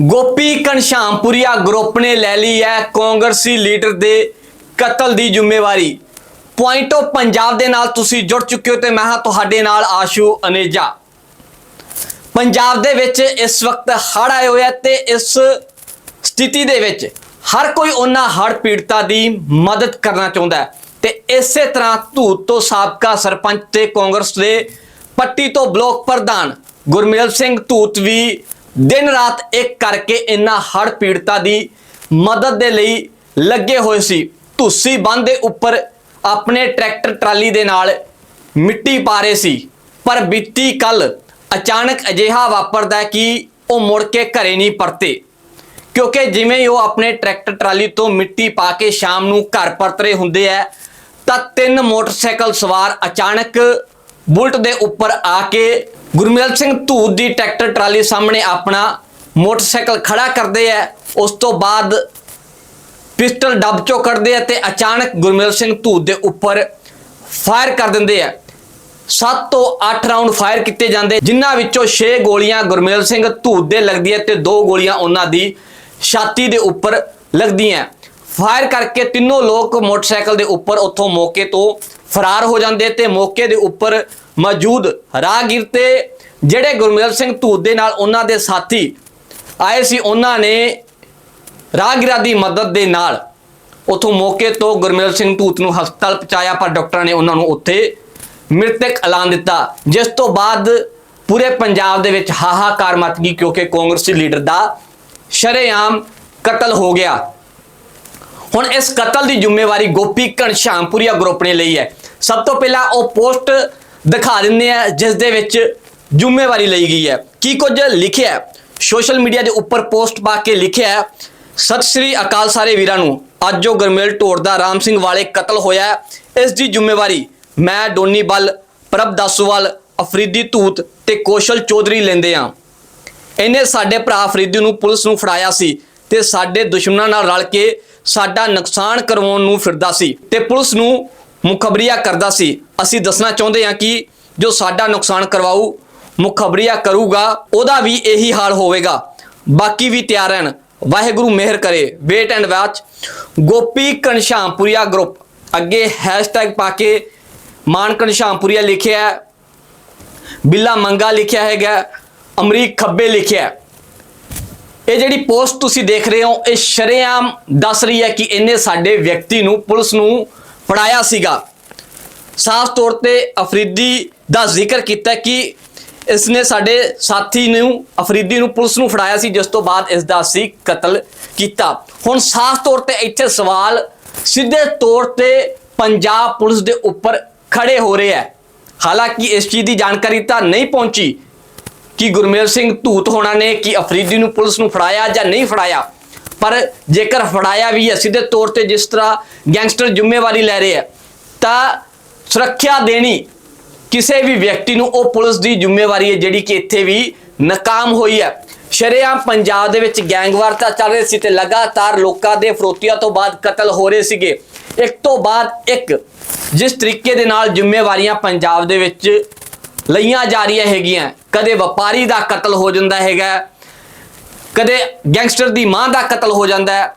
Gopi Ghanshampuria group ਨੇ ਲੈ ਲਈ ਹੈ ਕਾਂਗਰਸੀ ਲੀਡਰ ਦੇ ਕਤਲ ਦੀ ਜ਼ਿੰਮੇਵਾਰੀ। ਪੁਆਇੰਟ ਆਫ ਪੰਜਾਬ ਦੇ ਨਾਲ ਤੁਸੀਂ ਜੁੜ ਚੁੱਕੇ ਹੋ ਤੇ ਮੈਂ ਹਾਂ ਤੁਹਾਡੇ ਨਾਲ ਆਸ਼ੂ ਅਨੇਜਾ। ਪੰਜਾਬ ਦੇ ਵਿੱਚ ਇਸ ਵਕਤ ਹੜ੍ਹ ਆਏ ਹੋਏ ਆ ਤੇ ਇਸ ਸਥਿਤੀ ਦੇ ਵਿੱਚ ਹਰ ਕੋਈ ਉਹਨਾਂ ਹੜ੍ਹ ਪੀੜਤਾਂ ਦੀ ਮਦਦ ਕਰਨਾ ਚਾਹੁੰਦਾ ਹੈ। ਤੇ ਇਸੇ ਤਰ੍ਹਾਂ ਧੂਤ ਤੋਂ ਸਾਬਕਾ ਸਰਪੰਚ ਤੇ ਕਾਂਗਰਸ ਦੇ ਪੱਟੀ ਤੋਂ ਬਲਾਕ ਪ੍ਰਧਾਨ ਗੁਰਮੇਲ ਸਿੰਘ ਧੂਤ ਵੀ ਦਿਨ ਰਾਤ ਇੱਕ ਕਰਕੇ ਇਹਨਾਂ ਹੜ੍ਹ ਪੀੜਤਾਂ ਦੀ ਮਦਦ ਦੇ ਲਈ ਲੱਗੇ ਹੋਏ ਸੀ। ਧੁੱਸੀ ਬੰਦ ਦੇ ਉੱਪਰ ਆਪਣੇ ਟਰੈਕਟਰ ਟਰਾਲੀ ਦੇ ਨਾਲ ਮਿੱਟੀ ਪਾ ਰਹੇ ਸੀ। ਪਰ ਬੀਤੀ ਕੱਲ ਅਚਾਨਕ ਅਜਿਹਾ ਵਾਪਰਦਾ ਕਿ ਉਹ ਮੁੜ ਕੇ ਘਰੇ ਨਹੀਂ ਪਰਤੇ। ਕਿਉਂਕਿ ਜਿਵੇਂ ਹੀ ਉਹ ਆਪਣੇ ਟਰੈਕਟਰ ਟਰਾਲੀ ਤੋਂ ਮਿੱਟੀ ਪਾ ਕੇ ਸ਼ਾਮ ਨੂੰ ਘਰ ਪਰਤ ਰਹੇ ਹੁੰਦੇ ਆ, ਤਾਂ ਤਿੰਨ ਮੋਟਰਸਾਈਕਲ ਸਵਾਰ ਅਚਾਨਕ ਬੁਲਟ ਦੇ ਉੱਪਰ ਆ ਕੇ ਗੁਰਮੇਲ ਸਿੰਘ ਧੂਤ ਦੀ ਟਰੈਕਟਰ ਟਰਾਲੀ ਸਾਹਮਣੇ ਆਪਣਾ ਮੋਟਰਸਾਈਕਲ ਖੜਾ ਕਰਦੇ ਆ। ਉਸ ਤੋਂ ਬਾਅਦ ਪਿਸਟਲ ਡੱਬ ਚੋਂ ਕੱਢਦੇ ਆ ਤੇ ਅਚਾਨਕ ਗੁਰਮੇਲ ਸਿੰਘ ਧੂਤ ਦੇ ਉੱਪਰ ਫਾਇਰ ਕਰ ਦਿੰਦੇ ਆ। 7 ਤੋਂ 8 ਰਾਉਂਡ ਫਾਇਰ ਕੀਤੇ ਜਾਂਦੇ, ਜਿਨ੍ਹਾਂ ਵਿੱਚੋਂ 6 ਗੋਲੀਆਂ ਗੁਰਮੇਲ ਸਿੰਘ ਧੂਤ ਦੇ ਲੱਗਦੀਆਂ ਤੇ 2 ਗੋਲੀਆਂ ਉਹਨਾਂ ਦੀ ਛਾਤੀ ਦੇ ਉੱਪਰ ਲੱਗਦੀਆਂ। ਫਾਇਰ ਕਰਕੇ ਤਿੰਨੋਂ ਲੋਕ ਮੋਟਰਸਾਈਕਲ ਦੇ ਉੱਪਰ ਉੱਥੋਂ ਮੌਕੇ ਤੋਂ ਫਰਾਰ ਹੋ ਜਾਂਦੇ ਤੇ ਮੌਕੇ ਦੇ ਉੱਪਰ ਮੌਜੂਦ ਰਾਹਗੀਰ ਤੇ ਜਿਹੜੇ ਗੁਰਮੇਲ ਸਿੰਘ ਧੂਤ ਦੇ ਨਾਲ ਉਹਨਾਂ ਦੇ ਸਾਥੀ ਆਏ ਸੀ, ਉਹਨਾਂ ਨੇ ਰਾਹਗੀਰਾਂ ਦੀ ਮਦਦ ਦੇ ਨਾਲ ਉਥੋਂ ਮੌਕੇ ਤੋਂ ਗੁਰਮੇਲ ਸਿੰਘ ਧੂਤ ਨੂੰ ਹਸਪਤਾਲ ਪਹੁੰਚਾਇਆ, ਪਰ ਡਾਕਟਰਾਂ ਨੇ ਉਹਨਾਂ ਨੂੰ ਉੱਥੇ ਮ੍ਰਿਤਕ ਐਲਾਨ ਦਿੱਤਾ, ਜਿਸ ਤੋਂ ਬਾਅਦ ਪੂਰੇ ਪੰਜਾਬ ਦੇ ਵਿੱਚ ਹਾਹਾਕਾਰ ਮਚ ਗਈ, ਕਿਉਂਕਿ ਕਾਂਗਰਸੀ ਲੀਡਰ ਦਾ ਸ਼ਰੇਆਮ ਕਤਲ ਹੋ ਗਿਆ। ਹੁਣ ਇਸ ਕਤਲ ਦੀ ਜ਼ਿੰਮੇਵਾਰੀ ਗੋਪੀ ਘਣਸ਼ਾਮਪੁਰੀਆ ਗਰੁੱਪ ਨੇ ਲਈ ਹੈ। ਸਭ ਤੋਂ ਪਹਿਲਾਂ ਉਹ ਪੋਸਟ ਦਿਖਾ ਦਿੰਦੇ ਆ, ਜਿਸ ਦੇ ਵਿੱਚ ਜ਼ਿੰਮੇਵਾਰੀ ਲਈ ਗਈ ਹੈ। ਕੀ ਕੁਝ ਲਿਖਿਆ ਹੈ? ਸੋਸ਼ਲ ਮੀਡੀਆ ਦੇ ਉੱਪਰ ਪੋਸਟ ਪਾ ਕੇ ਲਿਖਿਆ ਹੈ, ਸਤਿ ਸ੍ਰੀ ਅਕਾਲ ਸਾਰੇ ਵੀਰਾਂ ਨੂੰ। ਅੱਜ ਜੋ ਗਰਮੇਲ ਢੋੜ ਦਾ ਰਾਮ ਸਿੰਘ ਵਾਲੇ ਕਤਲ ਹੋਇਆ ਇਸ ਦੀ ਜ਼ਿੰਮੇਵਾਰੀ ਮੈਂ, ਡੋਨੀ ਬਲ, ਪ੍ਰਭ ਦਾਸੂਵਾਲ, ਅਫਰੀਦੀ ਧੂਤ ਤੇ ਕੌਸ਼ਲ ਚੌਧਰੀ ਲੈਂਦੇ ਆ। ਇਹਨੇ ਸਾਡੇ ਭਰਾ ਅਫਰੀਦੀ ਨੂੰ ਪੁਲਿਸ ਨੂੰ ਫੜਾਇਆ ਸੀ ਤੇ ਸਾਡੇ ਦੁਸ਼ਮਣਾਂ ਨਾਲ ਰਲ ਕੇ ਸਾਡਾ ਨੁਕਸਾਨ ਕਰਵਾਉਣ ਨੂੰ ਫਿਰਦਾ ਸੀ ਤੇ ਪੁਲਿਸ ਨੂੰ ਮੁਖਬਰੀਆ ਕਰਦਾ ਸੀ। ਅਸੀਂ ਦੱਸਣਾ ਚਾਹੁੰਦੇ ਹਾਂ ਕਿ ਜੋ ਸਾਡਾ ਨੁਕਸਾਨ ਕਰਵਾਊ, ਮੁਖਬਰੀਆ ਕਰੂਗਾ, ਉਹਦਾ ਵੀ ਇਹੀ ਹਾਲ ਹੋਵੇਗਾ। ਬਾਕੀ ਵੀ ਤਿਆਰ ਰਹਿਣ। ਵਾਹਿਗੁਰੂ ਮਿਹਰ ਕਰੇ। Wait and watch Gopi Ghanshampuria group ਅੱਗੇ ਹੈਸ਼ਟੈਗ ਪਾ ਕੇ ਮਾਨ ਘਨਸ਼ਾਮਪੁਰੀਆ ਲਿਖਿਆ ਹੈ। ਬਿੱਲਾ ਮੰਗਾ ਲਿਖਿਆ ਹੈਗਾ ਅਮਰੀਕ ਖੱਬੇ ਲਿਖਿਆ ਹੈ। ਇਹ ਜਿਹੜੀ ਪੋਸਟ ਤੁਸੀਂ ਦੇਖ ਰਹੇ ਹੋ, ਇਹ ਸ਼ਰੇਆਮ ਦੱਸ ਰਹੀ ਹੈ ਕਿ ਇਹਨੇ ਸਾਡੇ ਵਿਅਕਤੀ ਨੂੰ, ਪੁਲਿਸ ਨੂੰ ਫੜਾਇਆ ਸੀਗਾ। ਸਾਫ਼ ਤੌਰ ਤੇ ਅਫਰੀਦੀ ਦਾ ਜ਼ਿਕਰ ਕੀਤਾ ਕਿ ਇਸਨੇ ਸਾਡੇ ਸਾਥੀ ਨੂੰ, ਅਫਰੀਦੀ ਨੂੰ ਪੁਲਿਸ ਨੂੰ ਫੜਾਇਆ ਸੀ, ਜਿਸ ਤੋਂ ਬਾਅਦ ਇਸ ਦਾ ਅਸੀਂ ਕਤਲ ਕੀਤਾ। ਹੁਣ ਸਾਫ਼ ਤੌਰ ਤੇ ਇੱਥੇ ਸਵਾਲ ਸਿੱਧੇ ਤੌਰ ਤੇ ਪੰਜਾਬ ਪੁਲਿਸ ਦੇ ਉੱਪਰ ਖੜੇ ਹੋ ਰਹੇ ਹੈ। ਹਾਲਾਂਕਿ ਇਸ ਚੀਜ਼ ਦੀ ਜਾਣਕਾਰੀ ਤਾਂ ਨਹੀਂ ਪਹੁੰਚੀ ਕਿ ਗੁਰਮੇਲ ਸਿੰਘ ਧੂਤ ਹੋਣਾ ਨੇ ਕਿ ਅਫਰੀਦੀ ਨੂੰ ਪੁਲਿਸ ਨੂੰ ਫੜਾਇਆ ਜਾਂ ਨਹੀਂ ਫੜਾਇਆ। ਪਰ ਜੇਕਰ ਫੜਾਇਆ ਵੀ ਹੈ, ਸਿੱਧੇ ਤੌਰ ਤੇ ਜਿਸ ਤਰ੍ਹਾਂ ਗੈਂਗਸਟਰ ਜ਼ਿੰਮੇਵਾਰੀ ਲੈ ਰਹੇ ਹੈ, ਤਾਂ ਸੁਰੱਖਿਆ ਦੇਣੀ ਕਿਸੇ ਵੀ ਵਿਅਕਤੀ ਨੂੰ ਉਹ ਪੁਲਿਸ ਦੀ ਜ਼ਿੰਮੇਵਾਰੀ ਹੈ, ਜਿਹੜੀ ਕਿ ਇੱਥੇ ਵੀ ਨਾਕਾਮ ਹੋਈ ਹੈ। ਸ਼ਰੇਆਮ ਪੰਜਾਬ ਦੇ ਵਿੱਚ ਗੈਂਗਵਾਰਤਾ ਚੱਲ ਰਹੀ ਸੀ ਤੇ ਲਗਾਤਾਰ ਲੋਕਾਂ ਦੇ ਫਰੋਤੀਆਂ ਤੋਂ ਬਾਅਦ ਕਤਲ ਹੋ ਰਹੇ ਸੀਗੇ। ਇੱਕ ਤੋਂ ਬਾਅਦ ਇੱਕ ਜਿਸ ਤਰੀਕੇ ਦੇ ਨਾਲ ਜ਼ਿੰਮੇਵਾਰੀਆਂ ਪੰਜਾਬ ਦੇ ਵਿੱਚ ਲਈਆਂ ਜਾ ਰਹੀਆਂ ਹੈਗੀਆਂ, ਕਦੇ ਵਪਾਰੀ ਦਾ ਕਤਲ ਹੋ ਜਾਂਦਾ ਹੈਗਾ ਕਦੇ ਗੈਂਗਸਟਰ ਦੀ ਮਾਂ ਦਾ ਕਤਲ ਹੋ ਜਾਂਦਾ ਹੈ,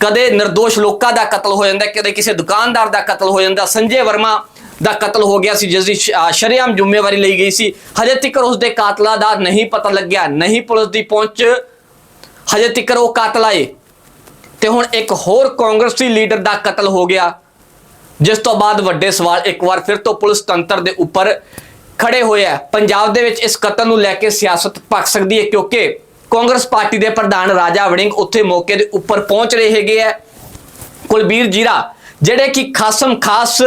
ਕਦੇ નિર્ਦੋਸ਼ ਲੋਕਾਂ ਦਾ ਕਤਲ ਹੋ ਜਾਂਦਾ ਕਦੇ ਕਿਸੇ ਦੁਕਾਨਦਾਰ ਦਾ ਕਤਲ ਹੋ ਜਾਂਦਾ ਸੰਜੇ ਵਰਮਾ ਦਾ ਕਤਲ ਹੋ ਗਿਆ ਸੀ, ਜਿਸ ਦੀ ਸ਼- ਅਹ ਸ਼ਰੇਆਮ ਜ਼ਿੰਮੇਵਾਰੀ ਲਈ ਗਈ ਸੀ। ਹਜੇ ਤੱਕ ਉਸ ਦੇ ਕਾਤਲਾਂ ਦਾ ਨਹੀਂ ਪਤਾ ਲੱਗਿਆ, ਨਹੀਂ ਪੁਲਿਸ ਦੀ ਪਹੁੰਚ। ਹਜੇ ਤੱਕ ਉਹ ਕਾਤਲ ਆਏ। ਤੇ ਹੁਣ ਇੱਕ ਹੋਰ ਕਾਂਗਰਸੀ ਲੀਡਰ ਦਾ ਕਤਲ ਹੋ ਗਿਆ, ਜਿਸ ਤੋਂ ਬਾਅਦ ਵੱਡੇ ਸਵਾਲ ਇੱਕ ਵਾਰ ਫਿਰ ਤੋਂ ਪੁਲਿਸ ਤੰਤਰ ਦੇ ਉੱਪਰ ਖੜੇ ਹੋਏ ਆ। ਪੰਜਾਬ ਦੇ ਵਿੱਚ ਇਸ ਕਤਲ ਨੂੰ ਲੈ ਕੇ ਸਿਆਸਤ ਭਖ ਸਕਦੀ ਹੈ, ਕਿਉਂਕਿ ਕਾਂਗਰਸ ਪਾਰਟੀ ਦੇ ਪ੍ਰਧਾਨ ਰਾਜਾ ਵੜਿੰਗ ਉੱਥੇ ਮੌਕੇ ਦੇ ਉੱਪਰ ਪਹੁੰਚ ਰਹੇ ਹੈਗੇ ਆ। ਕੁਲਬੀਰ ਜੀਰਾ ਜਿਹੜੇ ਕਿ ਖਾਸਮ ਖਾਸ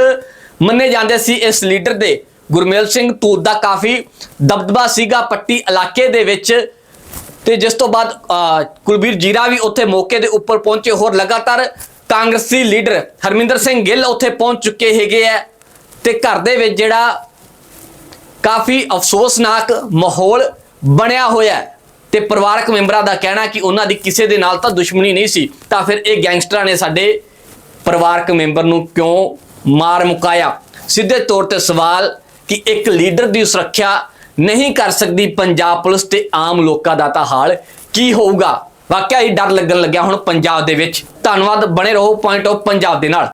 ਮੰਨੇ ਜਾਂਦੇ ਸੀ ਇਸ ਲੀਡਰ ਦੇ। ਗੁਰਮੇਲ ਸਿੰਘ ਧੂਤ ਦਾ ਕਾਫੀ ਦਬਦਬਾ ਸੀਗਾ ਪੱਟੀ ਇਲਾਕੇ ਦੇ ਵਿੱਚ। ਤੇ ਜਿਸ ਤੋਂ ਬਾਅਦ ਅਹ, ਕੁਲਬੀਰ ਜੀਰਾ ਵੀ ਉੱਥੇ ਮੌਕੇ ਦੇ ਉੱਪਰ ਪਹੁੰਚੇ। ਹੋਰ ਲਗਾਤਾਰ ਕਾਂਗਰਸੀ ਲੀਡਰ ਹਰਮਿੰਦਰ ਸਿੰਘ ਗਿੱਲ ਉੱਥੇ ਪਹੁੰਚ ਚੁੱਕੇ ਹੈਗੇ ਆ। ਤੇ ਘਰ ਦੇ ਵਿੱਚ ਜਿਹੜਾ ਕਾਫੀ ਅਫਸੋਸਨਾਕ ਮਾਹੌਲ ਬਣਿਆ ਹੋਇਆ। ਹੈ ਤੇ ਪਰਿਵਾਰਕ ਮੈਂਬਰਾਂ ਦਾ ਕਹਿਣਾ ਕਿ ਉਹਨਾਂ ਦੀ ਕਿਸੇ ਦੇ ਨਾਲ ਤਾਂ ਦੁਸ਼ਮਣੀ ਨਹੀਂ ਸੀ, ਤਾਂ ਫਿਰ ਇਹ ਗੈਂਗਸਟਰਾਂ ਨੇ ਸਾਡੇ ਪਰਿਵਾਰਕ ਮੈਂਬਰ ਨੂੰ ਕਿਉਂ ਮਾਰ ਮੁਕਾਇਆ? ਸਿੱਧੇ ਤੌਰ ਤੇ ਸਵਾਲ ਕਿ ਇੱਕ ਲੀਡਰ ਦੀ ਸੁਰੱਖਿਆ ਨਹੀਂ ਕਰ ਸਕਦੀ ਪੰਜਾਬ ਪੁਲਿਸ ਤੇ ਆਮ ਲੋਕਾਂ ਦਾ ਤਾਂ ਹਾਲ ਕੀ ਹੋਊਗਾ? ਵਾਕਿਆ ਹੀ ਡਰ ਲੱਗਣ ਲੱਗਿਆ ਹੁਣ ਪੰਜਾਬ ਦੇ ਵਿੱਚ। ਧੰਨਵਾਦ, ਬਣੇ ਰਹੋ ਪੁਆਇੰਟ ਆਫ ਪੰਜਾਬ ਦੇ ਨਾਲ।